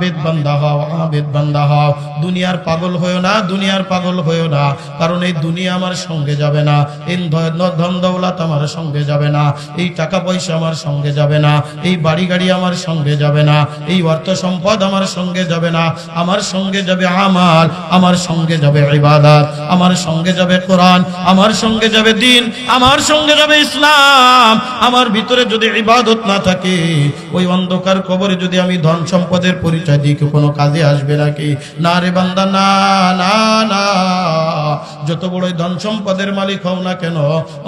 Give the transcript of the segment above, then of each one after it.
আবেদ বান্দা হও আবেদ বান্দা হও দুনিয়ার পাগল হয়েও না দুনিয়ার পাগল হয়েও না কারণ এই দুনিয়া আমার সঙ্গে যাবে না এই ধন দৌলত আমার সঙ্গে যাবে না এই টাকা পয়সা আমার সঙ্গে যাবে না এই বাড়ি গাড়ি আমার সঙ্গে যাবে না এই অর্থ সম্পদ আমার সঙ্গে যাবে না আমার সঙ্গে যাবে আমাল আমার সঙ্গে যাবে ইবাদত আমার সঙ্গে যাবে কোরআন আমার সঙ্গে যাবে দিন আমার সঙ্গে যাবে ইসলাম আমার ভিতরে যদি ইবাদত না থাকে ওই অন্ধকার কবরে যদি আমি ধন সম্পদের পরিচয় দিই, কি কোনো কাজে আসবে নাকি? না রে বান্দা, না না না। যত বড়ই ধন সম্পদের মালিক হও না কেন,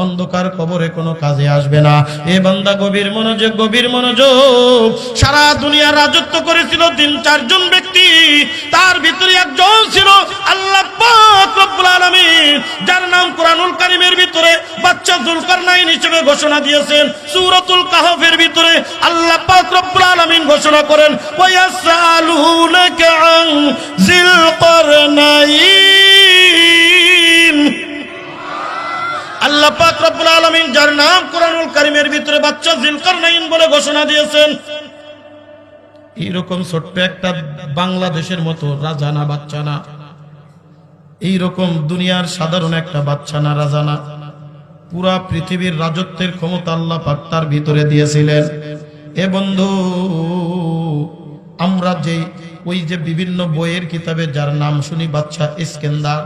অন্ধকার কবরে কোনো কাজে আসবে না। এ বান্দা, গভীর মনোযোগ গভীর মনোযোগ। সারা দুনিয়া রাজত্ব করেছিল তিন, চারজন ব্যক্তি। তার ভিতরে একজন ছিল আল্লাহ রব্বুল আলামিন, যার নাম কোরআনুল কারীমের ভিতরে বাচ্চা জুলকারনাইন হিসেবে ঘোষণা দিয়েছেন। সূরাতুল কাহফের ভিতরে আল্লাহ পাক রব্বুল আলামিন ঘোষণা করেন ওয়ায়াসালুনাকা আন জিল কারনাইন আল্লাহ পাক রব্বুল আলামিন যার নাম ভিতরে বাচ্চা বলে ঘোষণা দিয়েছেন। ছোট্ট একটা বাংলাদেশের মতো রাজা না, বাচ্চা না। এইরকম দুনিয়ার সাধারণ একটা বাচ্চা না, রাজা না। পুরা পৃথিবীর রাজত্বের ক্ষমতা আল্লাহ পাক তার ভিতরে দিয়েছিলেন। এ বন্ধু আমরা যে ওই যে বিভিন্ন বইয়ের কিতাবে যার নাম শুনি বাচ্চা ইস্কেন্দার,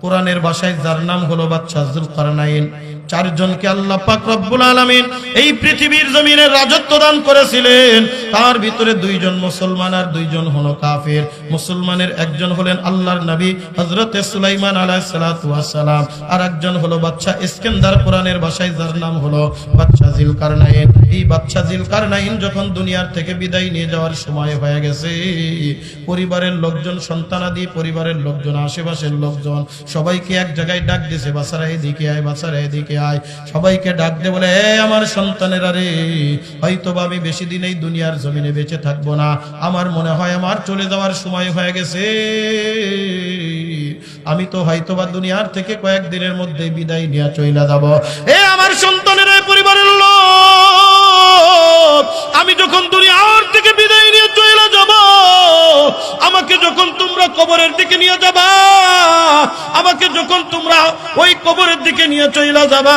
কোরআনের বাসায় যার নাম হলো বাচ্চা জুলকারনাইন চারজনকে আল্লাহ পাক রব্বুল আলামিন এই পৃথিবীর জমিনে রাজত্ব দান করেছিলেন। তার ভিতরে দুইজন মুসলমান আর দুইজন হলো কাফের। মুসলমানের একজন হলেন আল্লাহর নবী হযরতে সুলাইমান আলাইহিস সালাতু সালাম। আর একজন হলো বাচ্চা ইস্কেন্দার কোরআনের ভাষায়, যার নাম হলো বাচ্চা জিলকারনাইন। এই বাচ্চা জিলকারনাইন যখন দুনিয়ার থেকে বিদায় নিয়ে যাওয়ার সময় হয়ে গেছে, পরিবারের লোকজন সন্তানাদি পরিবারের লোকজন, আশেপাশের লোকজন সবাইকে এক জায়গায় ডাক দিছে বাসারা এদিকে আয় বাসারা এদিকে আয়। সবাইকে ডাক দে বলে আমার সন্তানেরা রে হয়তো বা আমি বেশি দিন এই দুনিয়ার জমিনে বেঁচে থাকব না। আমার মনে হয় আমার চলে যাওয়ার সময় হয়ে গেছে। আমি তো হয়তো বা দুনিয়ার থেকে কয়েকদিনের মধ্যে বিদায় নিয়ে চইলা যাব। এ আমার সন্তানের পরিবারের লোক, আমি যখন দুনিয়ার থেকে বিদায় নিয়ে চইলা যাব, আমাকে যখন তোমরা কবরের দিকে নিয়ে যাবা আমাকে যখন তোমরা ওই কবরের দিকে নিয়ে চইলা যাবা,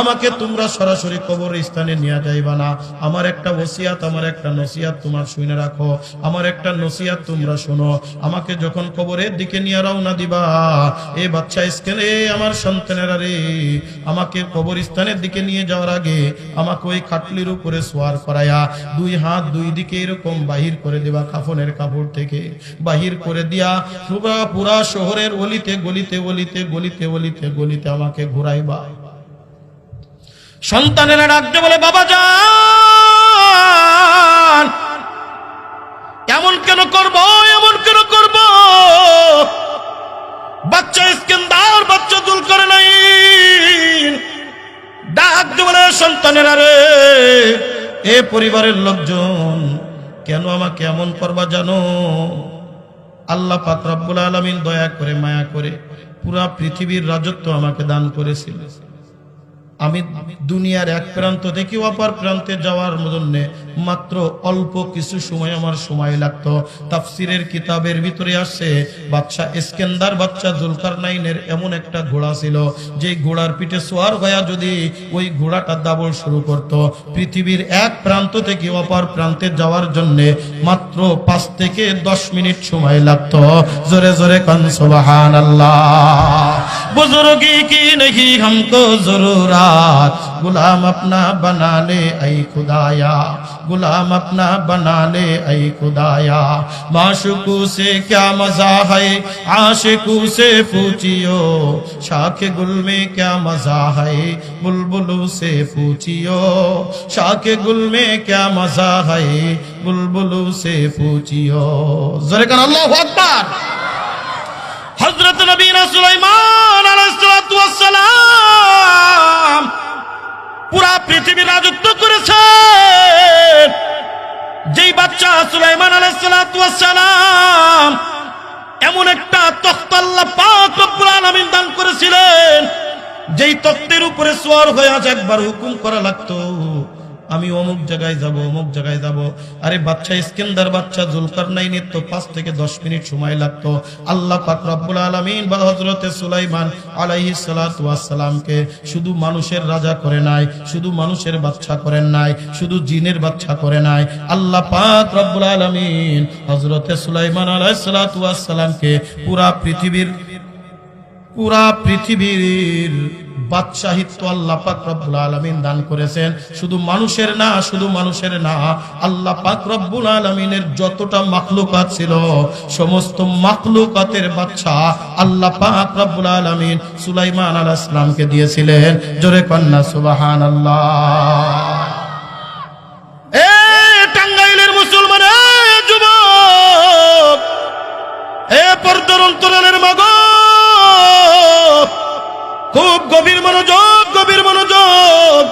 আমাকে তোমরা সরাসরি কবর স্থানে নিয়ে যাইবা না। আমার একটা ওসিয়াত, আমার একটা নসিয়াত তোমার শুনে রাখো। আমার একটা নসিয়াত তোমরা শোনো। আমাকে যখন কবরের দিকে নিয়ে রওনা দিবা, এ বাচ্চা স্কেলে, আমার সন্তানেরা রে, আমাকে কবরস্থানের দিকে নিয়ে যাওয়ার আগে আমাকে ওই খাটলির উপরে সোয়ার করায়া দুই হাত দুই দিকে এরকম বাহির করে দেবা কাফনের কাপড় থেকে। বাহির করে দিয়া পুরা পুরা শহরের অলিতে গলিতে গলিতে গলিতে গলিতে গলিতে আমাকে ঘুরাইবা। সন্তানেরা ডাকতে বলে, বাবা যান এমন কেন করব, এমন কেন করব? বাচ্চা ইস্কেন্দার, বাচ্চা দুল করে নাই। ডাক বলে, সন্তানেরা রে, এ পরিবারের লোকজন কেন আমাকে এমন করবা জানো? আল্লাহ পাক রব্বুল আলামিন দয়া করে মায়া করে পুরা পৃথিবীর রাজত্ব আমাকে দান করেছিল আমি দুনিয়ার এক প্রান্ত থেকে অপর প্রান্তে যাওয়ার জন্য মাত্র অল্প কিছু সময় আমার সময় লাগতো। তাফসিরের কিতাবের ভিতরে আসছে বাচ্চা ইস্কেন্দার বাচ্চা জুলকার নাইনের এমন একটা ঘোড়া ছিল যে ঘোড়ার পিঠে সোয়ার হয়ে যদি ওই ঘোড়াটা দাবল শুরু করত। পৃথিবীর এক প্রান্ত থেকে অপর প্রান্তে যাওয়ার জন্য মাত্র পাঁচ থেকে দশ মিনিট সময় লাগতো। জোরে জোরে কন আল্লাহ बुजुर्गी की नहीं हमको जरूरत गुलाम अपना बना ले ऐ खुदाया गुलाम अपना बना ले ऐ खुदाया माशुकू से क्या मजा है आशिकू से पूछियो शाख गुल में क्या मजा है बुलबुलू से पूछियो शाख गुल में क्या मजा है बुलबुलू से पूछियो जरे कर अल्लाह अकबर हजरत नबीना सुलेमान পুরা পৃথিবী রাজত্ব করেছে। যেই বাচ্চা সুলাইমান আলাইসালাম এমন একটা তখতাল্লা পাক আলামিন দান করেছিলেন, যেই তত্ত্বের উপরে সোয়ার হয়ে আজ একবার হুকুম করা লাগতো। আমি অমুক জায়গায় যাব, অমুক জায়গায় যাব। আরে বাচ্চা ইস্কেন্দার, বাচ্চা জুলকার নাইনের তো পাঁচ থেকে দশ মিনিট সময় লাগতো। আল্লাহ পাক রব্বুল আলমিন বা হজরতে সুলাইমান আলাইহি সালামকে শুধু মানুষের রাজা করে নাই, শুধু মানুষের বাচ্চা করেন নাই, শুধু জিনের বাচ্চা করে নাই। আল্লাহ পাক রব্বুল আলমিন হজরতে সুলাইমান আলাইহিস সালামকে পুরা পৃথিবীর পুরা পৃথিবীর বাদশাহিত্য আল্লাহ পাক রব্বুল আলামিন দান করেছেন। শুধু মানুষের না, শুধু মানুষের না, আল্লাহ পাক রব্বুল আলামিনের যতটা মাখলুকাত ছিল, সমস্ত মাখলুকাতের বাচ্চা আল্লাহ পাক রব্বুল আলামিন সুলাইমান আলাইহিস সালামকে দিয়েছিলেন। জোরে কন্যা টাঙ্গাইলের মুসলমান যুবক, এ পর্দার অন্তরালের মাগ খুব গভীর মনোযোগ গভীর মনোযোগ।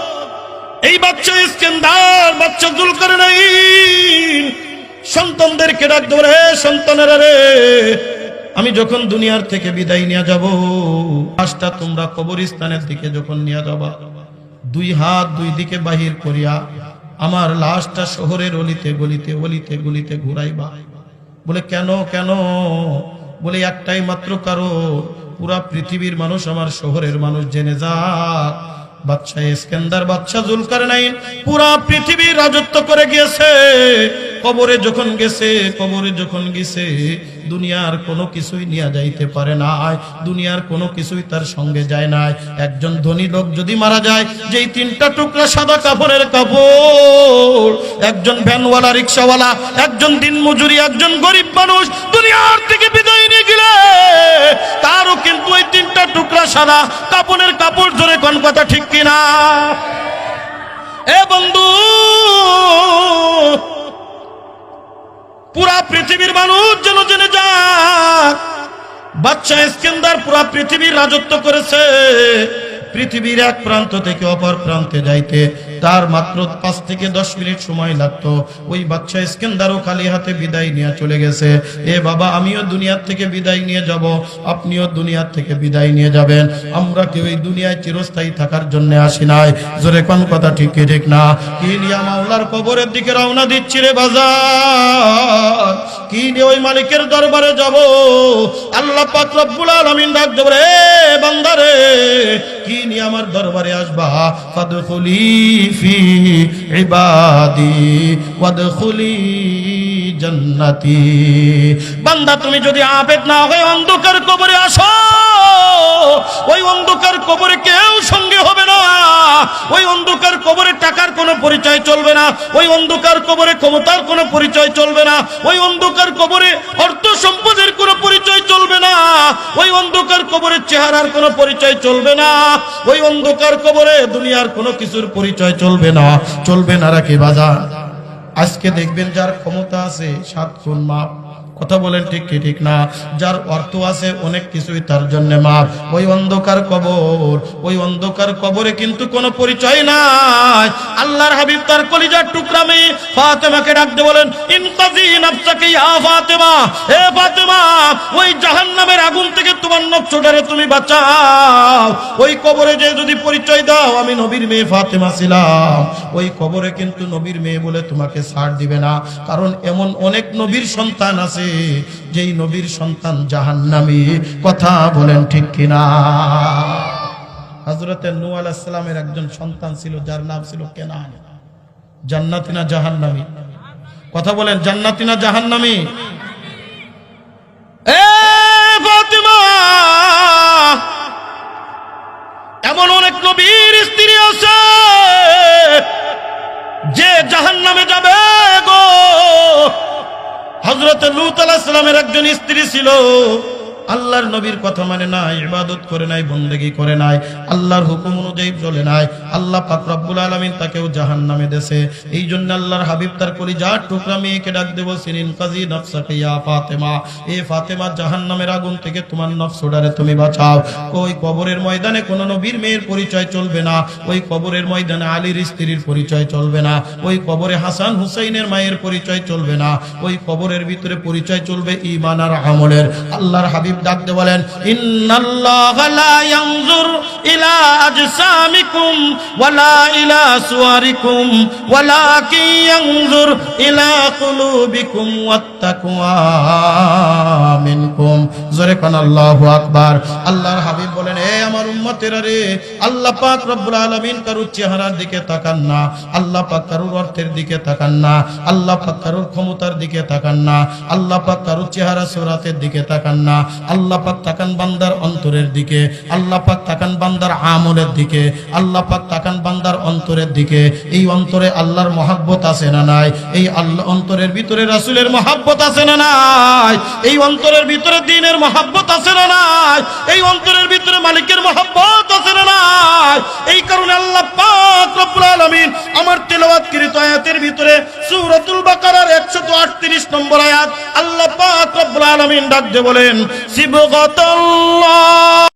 এই বাচ্চা ইস্কেন্দার, বাচ্চা জুলকার নাই সন্তানদেরকে ডাক দেবো রে, সন্তানেরা রে। আমি যখন দুনিয়ার থেকে বিদায় নিয়ে যাব লাশটা তোমরা কবরস্থানের দিকে যখন নিয়ে যাবা, দুই হাত দুই দিকে বাহির করিয়া আমার লাশটা শহরের অলিতে, গলিতে অলিতে, গলিতে ঘুরাইবা। বলে, কেন কেন? বলে, একটাই মাত্র কারও পুরা পৃথিবীর মানুষ আমার শহরের মানুষ জেনে যাক বাচ্চা ইস্কেন্দার বাচ্চা জুলকার নাইন পুরা পৃথিবীর রাজত্ব করে গিয়েছে। কবরে যখন গেছে, কবরে যখন গেছে, দুনিয়ার কোনো কিছুই নিয়ে যাইতে পারে না দুনিয়ার কোনো কিছুই তার সঙ্গে যায় নাই। একজন ধনী লোক যদি মারা যায়, যেই তিনটা টুকরা সাদা কাপড়ের কাপড়, একজন ভ্যানওয়ালা, রিক্সাওয়ালা, একজন দিন মজুরি একজন গরিব মানুষ সাদা কাপড়ের কাপড় জোরে কোন কথা ঠিক কিনা? এ বন্ধু, পুরা পৃথিবীর মানুষ যেন জেনে যা বাচ্চা ইস্কেন্দার পুরা পৃথিবীর রাজত্ব করেছে। পৃথিবীর এক প্রান্ত থেকে অপর প্রান্তে যাইতে তার মাত্র পাঁচ থেকে দশ মিনিট সময় লাগতো। ওই বাচ্চা ইস্কেন্দারও খালি হাতে বিদায় নিয়ে চলে গেছে। এ বাবা, আমিও দুনিয়ার থেকে বিদায় নিয়ে যাব, আপনিও দুনিয়ার থেকে বিদায় নিয়ে যাবেন। আমরা কেউ এই দুনিয়ায় চিরস্থায়ী থাকার জন্য আসি নাই। জোরে কোন কথা ঠিক ঠিক না? কি নিয়ে মাওলার কবরের দিকে রওনা দিচ্ছি রে বাজার? কি নিয়ে ওই মালিকের দরবারে যাব? আল্লাহ পাক রব্বুল আলামিন ডাক দেব রে বান্দারে কি নিয়ে আমার দরবারে আসবা। ফাদখুলি ফি ইবাদি, ওয়াদখুলি জান্নাতি। বান্দা, তুমি যদি আবেদ না হয়ে অন্ধকার কবরে আসো। ওই অন্ধকার কবরে কেউ সঙ্গে হবে না। ওই অন্ধকার কবরে টাকার কোনো পরিচয় চলবে না। ওই অন্ধকার কবরে ক্ষমতার কোনো পরিচয় চলবে না। ওই অন্ধকার কবরে অর্থ সম্পদের কোনো পরিচয় চলবে না। ওই অন্ধকার কবরে চেহারার কোনো পরিচয় চলবে না। ওই অন্ধকার কবরে দুনিয়ার কোনো কিছুর পরিচয় চলবে না। চলবে না রাখি বাজার। আজকে দেখবেন যার ক্ষমতা আছে সাত গুণ মাপ। কথা বলেন ঠিক কি ঠিক না? যার অর্থ আছে অনেক কিছুই তার জন্য মাপ ওই অন্ধকার কবর, ওই অন্ধকার কবরে কিন্তু কোনো পরিচয় নাই। আল্লাহর হাবিব তার কলিজার টুকরা মেয়ে ফাতেমাকে ডাকতে বলেন ইনকাজি নাফসাকে ইয়া ফাতেমা, হে ফাতেমা, ওই জাহান্নামের আগুন থেকে তোমার নকশটারে তুমি বাঁচাও। ওই কবরে যে যদি পরিচয় দাও, আমি নবীর মেয়ে ফাতেমা ছিলাম। ওই কবরে কিন্তু নবীর মেয়ে বলে তোমাকে ছাড় দিবে না। কারণ এমন অনেক নবীর সন্তান আছে যেই নবীর সন্তান জাহান্নামী। কথা বলেন ঠিক কিনা? হজরতে নু আলাহিসামের একজন সন্তান ছিল, যার নাম ছিল কেনান। জান্নাতি না জাহান্নামী? কথা বলেন, জান্নাতি না জাহান্নামী? এ ফাতেমা! এমন অনেক নবীর স্ত্রী আছে, যে জাহান নামে যাবে। হজরত লুত একজন স্ত্রী ছিল। আল্লাহর নবীর কথা মানে নাই, ইবাদত করে নাই, বন্দেগি করে নাই, আল্লাহর হুকুম অনুযায়ী চলে নাই, আল্লাহ পাক রব্বুল আলামিন তাকেও জাহান্নামে দেশে এই জন্য আল্লাহর হাবিব তার কলি যা টুকরা মেয়েকে ডাক দেব সিনিন কাজী, নফসাকে ইয়া ফাতেমা, এ ফাতেমা, জাহান্নামের আগুন থেকে তোমার নফসোডারে তুমি বাঁচাও। ওই কবরের ময়দানে কোন নবীর মেয়ের পরিচয় চলবে না, ওই কবরের ময়দানে আলীর স্ত্রীর পরিচয় চলবে না, ওই কবরে হাসান হুসাইনের মায়ের পরিচয় চলবে না, ওই কবরের ভিতরে পরিচয় চলবে ইমান আর আমলের। আল্লাহর হাবিব ডাকতে বলেন ইন্নাল্লাহ লা ইয়ানজুর ইলা আজসামিকুম ওয়ালা ইলা সুয়ারিকুম ওয়ালাকিন ইয়ানজুর ইলা কুলুবিকুম ওয়াত্তাকওয়া মিনকুম জোরে দিকে বান্দার অন্তরের দিকে আমলের দিকে, আল্লাহ পাক তাকান বান্দার অন্তরের দিকে, এই অন্তরে আল্লাহর মহাব্বত আছে না নাই? এই আল্লাহ অন্তরের ভিতরে রাসূলের মহাব্বত আছে না নাই? এই অন্তরের ভিতরে দিনের মহাব্বত আছে না নাই? এই অন্তরের ভিতরে মালিকের মহাব্বত আছে না নাই? এই কারণে আল্লাহ পাক রব্বুল আলামিন আমার তেলাওয়াতকৃত আয়াতের ভিতরে সূরাতুল বাকারার 138 নম্বর আয়াত আল্লাহ পাক রব্বুল আলামিন ডাক দিয়ে বলেন, সিবগাতাল্লাহ।